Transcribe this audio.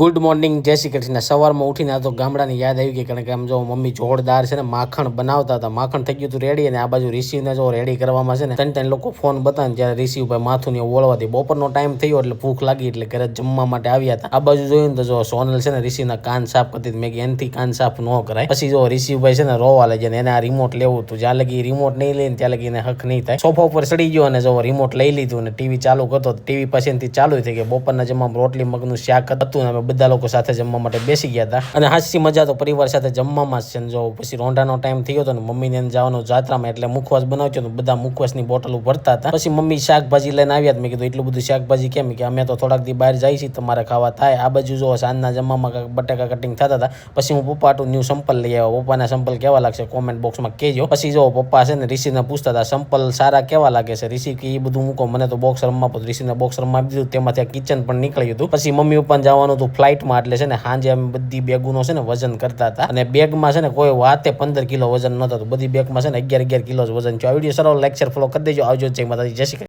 Good morning જય શ્રી કૃષ્ણ. સવારમાં ઉઠીને આ તો ગામડાની યાદ આવી ગઈ, કારણ કે આમ જો મમ્મી જોરદાર છે ને માખણ બનાવતા હતા. માખણ થઈ ગયું હતું રેડી અને આ બાજુ રિસીવને જો રેડી કરવામાં છે ને, ત્રણ ત્રણ લોકો ફોન બતાવે ને ત્યારે રિસીવ ભાઈ માથું ને ઓળવાથી બપોરનો ટાઈમ થયો એટલે ભૂખ લાગી એટલે ઘરે જમવા માટે આવ્યા હતા. આ બાજુ જોયું તો જો સોનલ છે ને રિસીવના કાન સાફ કરતી. મેં કે એનથી કાન સાફ ન કરાય. પછી જો રિસીવભાઈ છે ને રોવા લાગે ને એને આ રિમોટ લેવું હતું. જ્યાં લગી રિમોટ નહીં લઈને ત્યાં લગી એને હક નહીં થાય. સોફા ઉપર ચડી ગયો અને જો રિમોટ લઈ લીધું અને ટીવી ચાલુ કરતો ટીવી પાસેથી ચાલુ થઈ ગઈ બપોરના જમવામાં રોટલી, મગનું શાક હતું ને અમે બધા લોકો સાથે જમવા માટે બેસી ગયા હતા. અને હાસી મજા તો પરિવાર સાથે જમવામાં જ છે ને જો પછી રોંઢાનો ટાઈમ થયો હતો ને મમ્મીને જવાનું જાત્રામાં એટલે મુખવાસ બનાવજો હતો બધા મુખવાસની બોટલો ભરતા હતા. પછી મમ્મી શાકભાજી લઈને આવ્યા. મેં કીધું, એટલું બધું શાકભાજી કેમ? કે અમે તો થોડાક દી બહાર જાય છીએ, તમારે ખાવા થાય. આ બાજુ જો સાંજના જમવામાં બટાકા કટિંગ થતા હતા. પછી હું પપ્પા હાટુ ન્યૂ સંપલ લઈ આવ્યો. પપ્પાના સંપલ કેવા લાગશે કોમેન્ટ બોક્સમાં કહેજો. પછી જો પપ્પા છે ને રિષિને પૂછતા હતા સંપલ સારા કેવા લાગે છે? ઋષિ કે, એ બધું મૂકો. મને તો બોક્સ રમવા પડતું ઋષિને બોક્સ રમવા દીધું. તેમાંથી આ કિચન પણ નીકળ્યું હતું. પછી મમ્મી પપ્પાને જવાનું હતું ફ્લાઇટમાં એટલે છે ને સાંજે અમે બધી બેગુનો છે ને વજન કરતા હતા. અને બેગમાં છે ને કોઈ વાતે પંદર કિલો વજન નહોતું. બધી બેગમાં છે ને અગિયાર અગિયાર કિલો વજન છે આ વીડિયો સરળ લેક્ચર ફોલો કરી દેજો. આવજો જય માતાજી. જય શ્રી.